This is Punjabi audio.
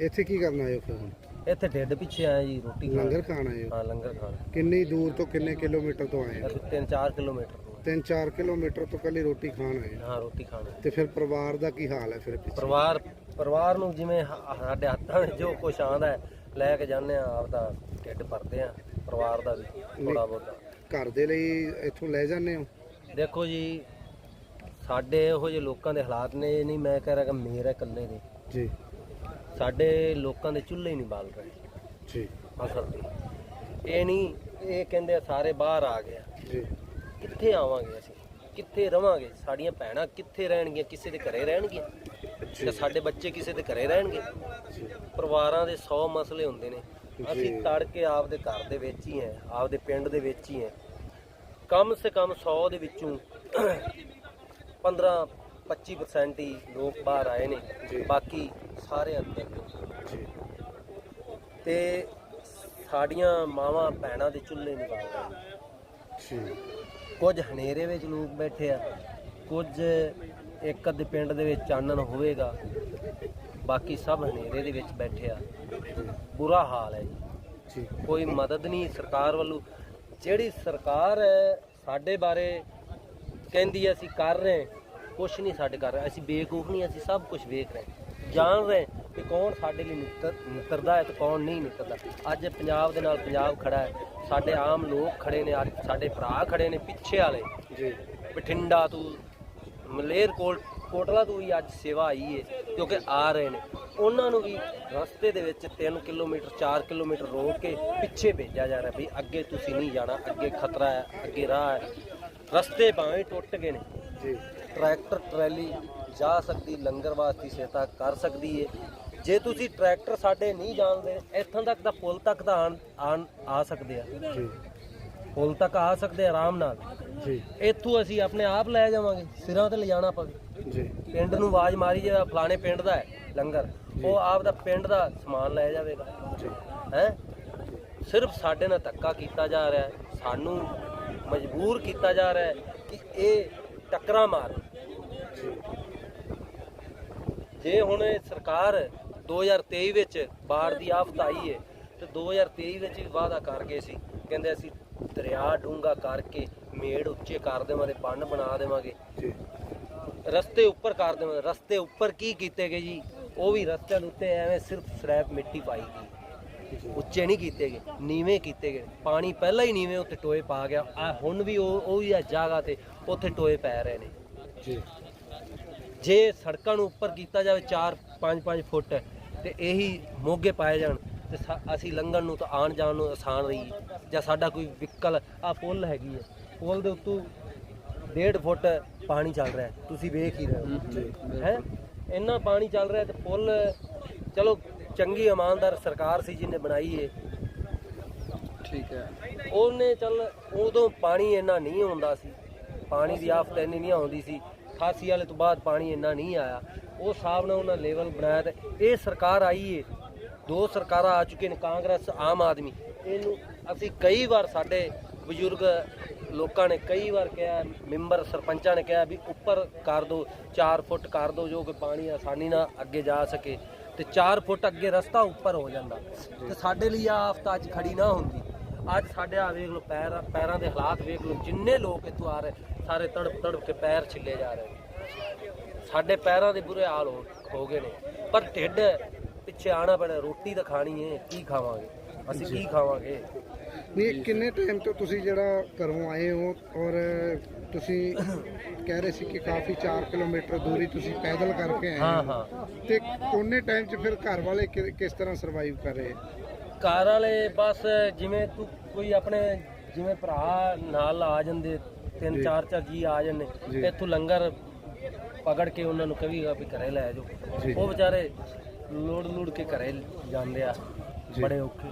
ਇੱਥੇ ਕੀ ਕਰਨ ਆਏ ਹੋ ਫਿਰ ਹੁਣ? ਇੱਥੇ ਢਿੱਡ ਪਿੱਛੇ ਆਇਆ ਜੀ ਰੋਟੀ ਖਾਣ। ਲੰਗਰ ਖਾਣ ਆਏ ਹੋ? ਹਾਂ ਲੰਗਰ ਖਾਣ। ਕਿੰਨੀ ਦੂਰ ਤੋਂ ਕਿੰਨੇ ਕਿਲੋਮੀਟਰ ਤੋਂ ਆਏ ਹੋ? ਅਸੀਂ 3-4 ਕਿਲੋਮੀਟਰ ਤੋਂ। 3-4 ਕਿਲੋਮੀਟਰ ਤੋਂ ਕੱਲੀ ਰੋਟੀ ਖਾਣ ਆਏ ਹੋ। ਹਾਂ ਰੋਟੀ ਖਾਣ ਤੇ ਫਿਰ ਪਰਿਵਾਰ ਦਾ ਕੀ ਹਾਲ ਹੈ ਫਿਰ ਪਿੱਛੇ? ਪਰਿਵਾਰ ਪਰਿਵਾਰ ਨੂੰ ਜਿਵੇਂ ਹ- ਸਾਡੇ ਹੱਥਾਂ ਵਿੱਚ ਜੋ ਕੁਛ ਆਉਂਦਾ ਹੈ ਲੈ ਕੇ ਜਾਂਦੇ ਆ ਆਪਦਾ ਢਿੱਡ ਭਰਦੇ ਆ ਪਰਿਵਾਰ ਦਾ ਵੀ ਥੋੜਾ ਬਹੁਤਾ। ਘਰ ਦੇ ਲਈ ਇੱਥੋਂ ਲੈ ਜਾਂਦੇ ਹੋ? ਦੇਖੋ ਜੀ ਸਾਡੇ ਇਹੋ ਜਿਹੇ ਲੋਕਾਂ ਦੇ ਹਾਲਾਤ ਨੇ ਇਹ ਨਹੀਂ ਮੈਂ ਕਹਿ ਰਿਹਾ ਕਿ ਮੇਰੇ ਇਕੱਲੇ ਦੇ ਜੀ। ਸਾਡੇ ਲੋਕਾਂ ਦੇ ਚੁੱਲ੍ਹੇ ਹੀ ਨਹੀਂ ਬਾਲ ਰਹੇ। ਜੀ ਅਸਲ ਤੇ ਇਹ ਨਹੀਂ ਇਹ ਕਹਿੰਦੇ ਆ ਸਾਰੇ ਬਾਹਰ ਆ ਗਏ ਆ। ਜੀ। ਕਿੱਥੇ ਆਵਾਂਗੇ ਅਸੀਂ? ਕਿੱਥੇ ਰਵਾਂਗੇ? ਸਾਡੀਆਂ ਭੈਣਾਂ ਕਿੱਥੇ ਰਹਿਣਗੀਆਂ? ਕਿਸੇ ਦੇ ਘਰੇ ਰਹਿਣਗੀਆਂ? ਤੇ ਸਾਡੇ ਬੱਚੇ ਕਿਸੇ ਦੇ ਘਰੇ ਰਹਿਣਗੇ? ਪਰਿਵਾਰਾਂ ਦੇ 100 ਮਸਲੇ ਹੁੰਦੇ ਨੇ। ਅਸੀਂ ਜੀ। ਤੜ ਕੇ ਆਪਦੇ ਘਰ ਦੇ ਵਿੱਚ ਹੀ ਹੈ ਆਪਦੇ ਪਿੰਡ ਦੇ ਵਿੱਚ ਹੀ ਹੈ। ਕਮ ਸੇ ਕਮ 100 ਦੇ ਵਿੱਚੋਂ 15 25% ਹੀ ਲੋਕ ਬਾਹਰ ਆਏ ਨੇ। ਬਾਕੀ ਸਾਰੇ ਅੰਦਰ। ਜੀ। ਤੇ ਸਾਡੀਆਂ ਮਾਵਾਂ ਭੈਣਾਂ ਦੇ ਚੁੱਲ੍ਹੇ ਨਹੀਂ ਬਾਲ ਰਹੇ ਜੀ। ਕੁਝ ਹਨੇਰੇ ਵਿੱਚ ਲੋਕ ਬੈਠੇ ਆ ਕੁਝ ਇੱਕ ਅੱਧੇ ਪਿੰਡ ਦੇ ਵਿੱਚ ਚਾਨਣ ਹੋਵੇਗਾ ਬਾਕੀ ਸਭ ਹਨੇਰੇ ਦੇ ਵਿੱਚ ਬੈਠੇ ਆ। ਬੁਰਾ ਹਾਲ ਹੈ ਜੀ। ਕੋਈ ਮਦਦ ਨਹੀਂ ਸਰਕਾਰ ਵੱਲੋਂ। ਜਿਹੜੀ ਸਰਕਾਰ ਸਾਡੇ ਬਾਰੇ ਕਹਿੰਦੀ ਅਸੀਂ ਕਰ ਰਹੇ ਕੁਛ ਨਹੀਂ ਸਾਡੇ ਕਰ ਰਹੇ ਅਸੀਂ ਬੇਵਕੂਫ ਨਹੀਂ ਅਸੀਂ ਸਭ ਕੁਝ ਵੇਖ ਰਹੇ ਹਾਂ। ਜਾਣ ਰਹੇ ਹਾਂ ਕਿ ਕੌਣ ਸਾਡੇ ਲਈ ਨਿੱਤਰ ਨਿੱਤਰਦਾ ਹੈ ਤੇ ਕੌਣ ਨਹੀਂ ਨਿੱਤਰਦਾ। ਅੱਜ ਪੰਜਾਬ ਦੇ ਨਾਲ ਪੰਜਾਬ ਖੜਾ ਹੈ। ਸਾਡੇ ਆਮ ਲੋਕ ਖੜੇ ਨੇ ਅੱਜ ਸਾਡੇ ਭਰਾ ਖੜੇ ਨੇ ਪਿੱਛੇ ਵਾਲੇ। ਜੀ। ਬਠਿੰਡਾ ਤੋਂ ਮਲੇਰ ਕੋਟ ਕੋਟਲਾ ਤੋਂ ਵੀ ਅੱਜ ਸੇਵਾ ਆਈ ਹੈ ਕਿਉਂਕਿ ਆ ਰਹੇ ਨੇ। ਉਹਨਾਂ ਨੂੰ ਵੀ ਰਸਤੇ ਦੇ ਵਿੱਚ 3 ਕਿਲੋਮੀਟਰ 4 ਕਿਲੋਮੀਟਰ ਰੋਕ ਕੇ ਪਿੱਛੇ ਭੇਜਿਆ ਜਾ ਰਿਹਾ ਵੀ ਅੱਗੇ ਤੁਸੀਂ ਨਹੀਂ ਜਾਣਾ ਅੱਗੇ ਖਤਰਾ ਹੈ ਅੱਗੇ ਰਾਹ ਹੈ। ਰਸਤੇ ਭਾਵੇਂ ਟੁੱਟ ਗਏ ਨੇ। ਜੀ। ਟਰੈਕਟਰ ਟਰੈਲੀ ਜਾ ਸਕਦੀ ਲੰਗਰ ਵਾਸਤੇ ਸਹਾਇਤਾ ਕਰ ਸਕਦੀ ਹੈ ਜੇ ਤੁਸੀਂ ਟਰੈਕਟਰ ਸਾਡੇ ਨਹੀਂ ਜਾਣਦੇ ਇੱਥੋਂ ਤੱਕ ਦਾ ਪੁਲ ਤੱਕ ਦਾ ਆਣ ਆ ਸਕਦੇ ਆ। ਜੀ। ਪੁਲ ਤੱਕ ਆ ਸਕਦੇ ਆਰਾਮ ਨਾਲ। ਜੀ। ਇੱਥੋਂ ਅਸੀਂ ਆਪਣੇ ਆਪ ਲੈ ਜਾਵਾਂਗੇ ਸਿਰਾਂ ਤੇ ਲਿਜਾਣਾ ਪਵੇ। ਜੀ। ਪਿੰਡ ਨੂੰ ਆਵਾਜ਼ ਮਾਰੀ ਜੇ ਫਲਾਣੇ ਪਿੰਡ ਦਾ ਹੈ ਲੰਗਰ। ਉਹ ਆਪ ਦਾ ਪਿੰਡ ਦਾ ਸਮਾਨ ਲੈ ਜਾਵੇਗਾ। ਜੀ। ਹੈ? ਸਿਰਫ ਸਾਡੇ ਨਾਲ ਧੱਕਾ ਕੀਤਾ ਜਾ ਰਿਹਾ ਹੈ ਸਾਨੂੰ ਮਜਬੂਰ ਕੀਤਾ ਜਾ ਰਿਹਾ ਹੈ ਕਿ ਇਹ ਟੱਕਰਾਂ ਮਾਰ ਜੀ ਹੁਣ ਸਰਕਾਰ 2023 ਵਿੱਚ ਬਾੜ ਦੀ ਆਫਤ ਆਈ ਹੈ ਤੇ 2023 ਵਿੱਚ ਵੀ ਵਾਅਦਾ ਕਰ ਗਏ ਸੀ। ਕਹਿੰਦੇ ਅਸੀਂ ਦਰਿਆ ਡੂੰਗਾ ਕਰਕੇ ਮੇੜ ਉੱਚੇ ਕਰ ਦੇਵਾਂਗੇ ਬੰਨ ਬਣਾ ਦੇਵਾਂਗੇ। ਜੀ। ਰਸਤੇ ਉੱਪਰ ਕਰ ਦੇਵਾਂਗੇ। ਰਸਤੇ ਉੱਪਰ ਕੀ ਕੀਤੇ ਗਏ ਜੀ? ਉਹ ਵੀ ਰਸਤਿਆਂ ਦੇ ਉੱਤੇ ਐਵੇਂ ਸਿਰਫ ਸਲੈਬ ਮਿੱਟੀ ਪਾਈ ਗਈ। ਉੱਚੇ ਨਹੀਂ ਕੀਤੇ ਗਏ ਨੀਵੇਂ ਕੀਤੇ ਗਏ। ਪਾਣੀ ਪਹਿਲਾਂ ਹੀ ਨੀਵੇਂ ਉੱਤੇ ਟੋਏ ਪਾ ਗਿਆ। ਆ ਹੁਣ ਵੀ ਉਹ ਉਹ ਹੀ ਆ ਜਗ੍ਹਾ ਤੇ ਉੱਥੇ ਟੋਏ ਪੈ ਰਹੇ ਨੇ। ਜੀ। ਜੇ ਸੜਕਾਂ ਨੂੰ ਉੱਪਰ ਕੀਤਾ ਜਾਵੇ 4 5 5 ਫੁੱਟ ਤੇ ਇਹੀ ਮੋਗੇ ਪਾਏ ਜਾਣ ਤੇ ਅਸੀਂ ਲੰਘਣ ਨੂੰ ਤਾਂ ਆਣ ਜਾਣ ਨੂੰ ਆਸਾਨ ਰਹੀ ਜਾਂ ਸਾਡਾ ਕੋਈ ਵਿਕਲ ਆ ਪੁਲ ਹੈਗੀ ਹੈ ਪੁਲ ਦੇ ਉੱਤੋਂ 1.5 ਫੁੱਟ ਪਾਣੀ ਚੱਲ ਰਿਹਾ ਤੁਸੀਂ ਵੇਖ ਹੀ ਰਹੇ ਹੋ। ਹੈ? ਇੰਨਾ ਪਾਣੀ ਚੱਲ ਰਿਹਾ ਤੇ ਪੁਲ ਚਲੋ ਚੰਗੀ ਇਮਾਨਦਾਰ ਸਰਕਾਰ ਸੀ ਜਿਹਨੇ ਬਣਾਈ ਏ ਠੀਕ ਹੈ। ਉਹਨੇ ਚੱਲ ਉਦੋਂ ਪਾਣੀ ਇੰਨਾ ਨਹੀਂ ਆਉਂਦਾ ਸੀ। ਪਾਣੀ ਦੀ ਆਫਤ ਇੰਨੀ ਨਹੀਂ ਆਉਂਦੀ ਸੀ। 88 ਵਾਲੇ ਤੋਂ ਬਾਅਦ ਪਾਣੀ ਇੰਨਾ ਨਹੀਂ ਆਇਆ। ਉਹ ਹਿਸਾਬ ਨਾਲ ਉਹਨਾਂ ਲੈਵਲ ਬਣਾਇਆ ਤੇ ਇਹ ਸਰਕਾਰ ਆਈ ਏ। ਦੋ ਸਰਕਾਰਾਂ ਆ ਚੁੱਕੀਆਂ ਨੇ, ਕਾਂਗਰਸ, ਆਮ ਆਦਮੀ। ਇਹਨੂੰ ਅਸੀਂ ਕਈ ਵਾਰ ਸਾਡੇ ਬਜ਼ੁਰਗ ਲੋਕਾਂ ਨੇ ਕਈ ਵਾਰ ਕਿਹਾ, ਮੈਂਬਰ ਸਰਪੰਚਾਂ ਨੇ ਕਿਹਾ ਵੀ ਉੱਪਰ ਕਰ ਦਿਓ 4 ਫੁੱਟ ਕਰ ਦਿਓ ਜੋ ਕਿ ਪਾਣੀ ਆਸਾਨੀ ਨਾਲ ਅੱਗੇ ਜਾ ਸਕੇ ਤੇ 4 ਫੁੱਟ ਅੱਗੇ ਰਸਤਾ ਉੱਪਰ ਹੋ ਜਾਂਦਾ। ਤੇ ਸਾਡੇ ਲਈ ਆ ਆਫਤ ਅੱਜ ਖੜੀ ਨਾ ਹੁੰਦੀ। ਅੱਜ ਸਾਡੇ ਆ ਵੇਖ ਲਓ ਪੈਰ ਪੈਰਾਂ ਦੇ ਹਾਲਾਤ ਵੇਖ ਲਓ ਜਿੰਨੇ ਲੋਕ ਇੱਥੋਂ ਆ ਰਹੇ ਸਾਰੇ ਤੜਪ ਤੜਪ ਕੇ ਪੈਰ ਛਿੱਲੇ ਜਾ ਰਹੇ ਸਾਡੇ ਪੈਰਾਂ ਦੇ ਬੁਰੇ ਹਾਲ ਹੋ ਹੋ ਗਏ ਨੇ। ਪਰ ਢਿੱਡ ਪਿੱਛੇ ਆਣਾ ਪੈਣਾ ਰੋਟੀ ਤਾਂ ਖਾਣੀ ਏ ਕੀ ਖਾਵਾਂਗੇ? ਅਸੀਂ ਕੀ ਖਾਵਾਂਗੇ? ਨਹੀਂ ਕਿੰਨੇ ਟਾਈਮ ਤੋਂ ਤੁਸੀਂ ਜਿਹੜਾ ਘਰੋਂ ਆਏ ਹੋ ਔਰ ਤੁਸੀਂ ਕਹਿ ਰਹੇ ਸੀ ਕਿ ਕਾਫੀ 4 ਕਿਲੋਮੀਟਰ ਦੂਰੀ ਤੁਸੀਂ ਪੈਦਲ ਕਰਕੇ ਆਏ ਹਾਂ ਹੋ। ਹਾਂ। ਤੇ ਉਹਨੇ ਟਾਈਮ 'ਚ ਫਿਰ ਘਰ ਵਾਲੇ ਕਿਸ ਤਰ੍ਹਾਂ ਸਰਵਾਈਵ ਕਰ ਰਹੇ? ਘਰ ਵਾਲੇ ਬਸ ਜਿਵੇਂ ਤੂੰ ਕੋਈ ਆਪਣੇ ਜਿਵੇਂ ਭਰਾ ਨਾਲ ਆ ਜਾਂਦੇ ਤਿੰਨ। ਚਾਰ ਚਾਰ ਜੀ ਆ ਜਾਂਦੇ ਜੀ। ਇੱਥੋਂ ਲੰਗਰ ਪਕੜ ਕੇ ਉਹਨਾਂ ਨੂੰ ਕਹੇਗਾ ਵੀ ਘਰੇ ਲੈ ਜਾਓ। ਉਹ ਵਿਚਾਰੇ ਲੋੜ ਲੋੜ ਕੇ ਘਰੇ ਜਾਂਦੇ ਆ। ਬੜੇ ਔਖੇ